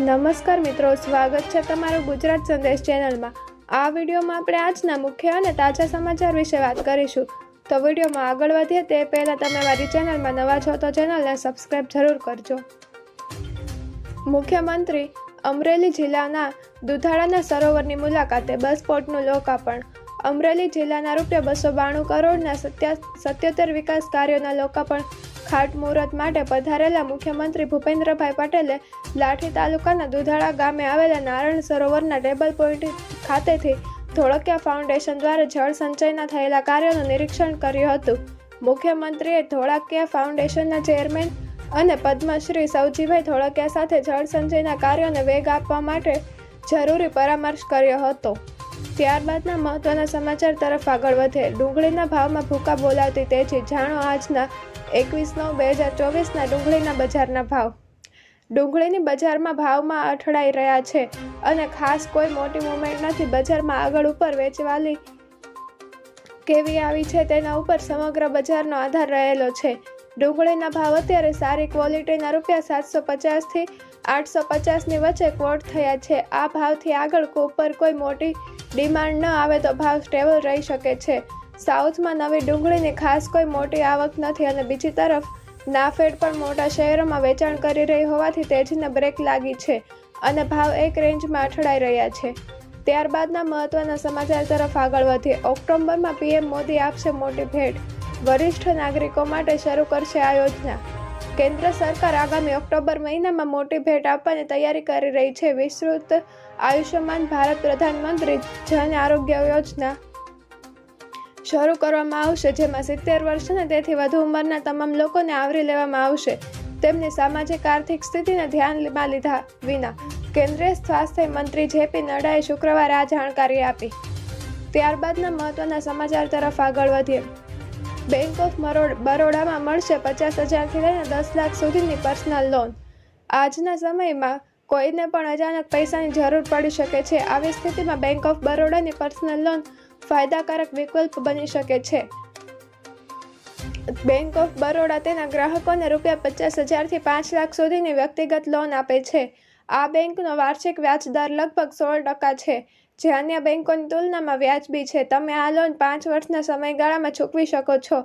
નમસ્કાર મિત્રો, સ્વાગત છે તમારું ગુજરાત સંદેશ ચેનલમાં. આ વિડીયોમાં આપણે આજના મુખ્ય અને તાજા સમાચાર વિશે વાત કરીશું. તો વિડીયોમાં આગળ વધીએ તે પહેલાં તમે મારી ચેનલમાં નવા છો તો ચેનલને સબસ્ક્રાઈબ જરૂર કરજો. મુખ્યમંત્રી અમરેલી જિલ્લાના દુધાળાના સરોવરની મુલાકાતે બસ પોર્ટનું લોકાર્પણ. અમરેલી જિલ્લાના રૂપિયા બસો બાણું કરોડના સત્યા સત્યોતેર વિકાસ કાર્યોના લોકાર્પણ ખાતમુહૂર્ત માટે પધારેલા મુખ્યમંત્રી ભૂપેન્દ્રભાઈ પટેલે લાઠી તાલુકાના દુધાળા ગામે આવેલા નારાયણ સરોવરના ટેબલ પોઈન્ટ ખાતેથી ધોળકિયા ફાઉન્ડેશન દ્વારા જળ સંચયના થયેલા કાર્યોનું નિરીક્ષણ કર્યું હતું. મુખ્યમંત્રીએ ધોળકિયા ફાઉન્ડેશનના ચેરમેન અને પદ્મશ્રી સૌજીભાઈ ધોળકિયા સાથે જળ સંચયના કાર્યોને વેગ આપવા માટે જરૂરી પરામર્શ કર્યો હતો. ત્યારબાદના મહત્વના સમાચાર તરફ આગળ વધે. ડુંગળીના ભાવમાં ભૂકા બોલાવતી તેજી, જાણો આજના એકવીસ નવ બે હજાર ચોવીસના ડુંગળીના બજારના ભાવ. ડુંગળીની બજારમાં ભાવમાં અઠડાઈ રહ્યા છે અને ખાસ કોઈ મોટી મુવમેન્ટ નથી. બજારમાં આગળ ઉપર વેચવાલી કેવી આવી છે તેના ઉપર સમગ્ર બજારનો આધાર રહેલો છે. ડુંગળીના ભાવ અત્યારે સારી ક્વોલિટીના રૂપિયા સાતસો પચાસથી આઠસો પચાસની વચ્ચે કોટ થયા છે. આ ભાવથી આગળ ઉપર કોઈ મોટી ડિમાન્ડ ન આવે તો ભાવ સ્ટેબલ રહી શકે છે. સાઉથમાં નવી ડુંગળીની ખાસ કોઈ મોટી આવક નથી અને બીજી તરફ, નાફેડ પણ મોટા શહેરોમાં વેચાણ કરી રહી હોવાથી તેજીને બ્રેક લાગી છે અને ભાવ એક રેન્જમાં અઠડાઈ રહ્યા છે. ત્યારબાદના મહત્વના સમાચાર તરફ આગળ વધીએ. ઓક્ટોબરમાં પીએમ મોદી આપશે મોટી ભેટ. વરિષ્ઠ નાગરિકો માટે શરૂ કરશે આ યોજના. કેન્દ્ર સરકાર આગામી ઓક્ટોબર મહિનામાં મોટી ભેટ આપવાની તૈયારી કરી રહી છે. વિસ્તૃત આયુષ્યમાન ભારત પ્રધાનમંત્રી જન આરોગ્ય યોજના શરૂ કરવામાં આવશે, જેમાં સિત્તેર વર્ષ અને તેથી વધુ ઉંમરના તમામ લોકોને આવરી લેવામાં આવશે. તેમની સામાજિક, આર્થિક સ્થિતિને ધ્યાનમાં લીધા વિના કેન્દ્રીય સ્વાસ્થ્ય મંત્રી જેપી નડ્ડાએ શુક્રવારે આ જાણકારી આપી. ત્યારબાદના મહત્વના સમાચાર તરફ આગળ વધીએ. બેંક ઓફ બરોડામાં મળશે પચાસ હજારથી લઈને દસ લાખ સુધીની પર્સનલ લોન. આજના સમયમાં કોઈને પણ અચાનક પૈસાની જરૂર પડી શકે છે. આવી સ્થિતિમાં બેંક ઓફ બરોડાની પર્સનલ લોન ફાયદાકારક વિકલ્પ બની શકે છે. બેંક ઓફ બરોડા તેના ગ્રાહકોને રૂપિયા પચાસ હજારથી પાંચ લાખ સુધીની વ્યક્તિગત લોન આપે છે. આ બેંકનો વાર્ષિક વ્યાજદર લગભગ સોળ ટકા છે. જે અન્ય બેંકોની તુલનામાં વ્યાજબી છે. તમે આ લોન પાંચ વર્ષના સમયગાળામાં ચૂકવી શકો છો,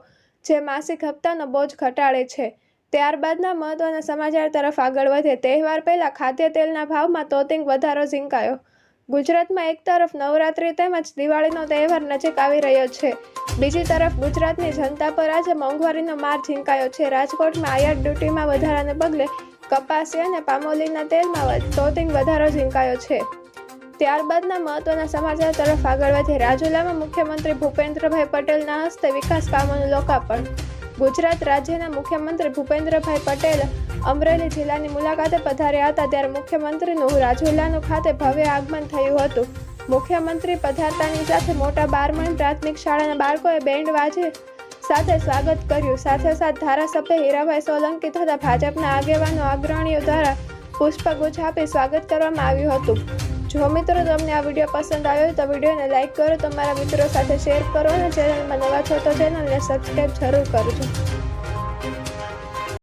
જે માસિક હપ્તાનો બોજ ઘટાડે છે. ત્યારબાદના મહત્વના સમાચાર તરફ આગળ વધે. તહેવાર પહેલાં ખાદ્ય તેલના ભાવમાં તોતિંગ વધારો ઝીંકાયો. ગુજરાતમાં એક તરફ નવરાત્રિ તેમજ દિવાળીનો તહેવાર નજીક આવી રહ્યો છે. બીજી તરફ ગુજરાતની જનતા પર આજે મોંઘવારીનો માર ઝીંકાયો છે. રાજકોટમાં આયાત ડ્યુટીમાં વધારાને પગલે કપાસી અને પામોલીના તેલમાં તોતિંગ વધારો ઝીંકાયો છે. ત્યારબાદના મહત્વના સમાચાર તરફ આગળ વધે રાજુલામાં મુખ્યમંત્રી ભૂપેન્દ્રભાઈ પટેલના હસ્તે વિકાસ કામોનું લોકાર્પણ. ગુજરાત રાજ્યના મુખ્યમંત્રી ભૂપેન્દ્રભાઈ પટેલ અમરેલી જિલ્લાની મુલાકાતે પધાર્યા હતા ત્યારે મુખ્યમંત્રીનું રાજુલાનું ખાતે ભવ્ય આગમન થયું હતું. મુખ્યમંત્રી પધારતાની સાથે મોટા બારમણ પ્રાથમિક શાળાના બાળકોએ બેન્ડ વાજે સાથે સ્વાગત કર્યું. સાથે સાથે ધારાસભ્ય હીરાભાઈ સોલંકી તથા ભાજપના આગેવાનો અગ્રણીઓ દ્વારા પુષ્પગુચ્છ આપી સ્વાગત કરવામાં આવ્યું હતું. જો મિત્રો તમને આ વીડિયો પસંદ આવ્યો તો વિડીયોને લાઇક કરો, તમારા મિત્રો સાથે શેર કરો અને ચેનલમાં નવા છો તો ચેનલને સબસ્ક્રાઈબ જરૂર કરજો.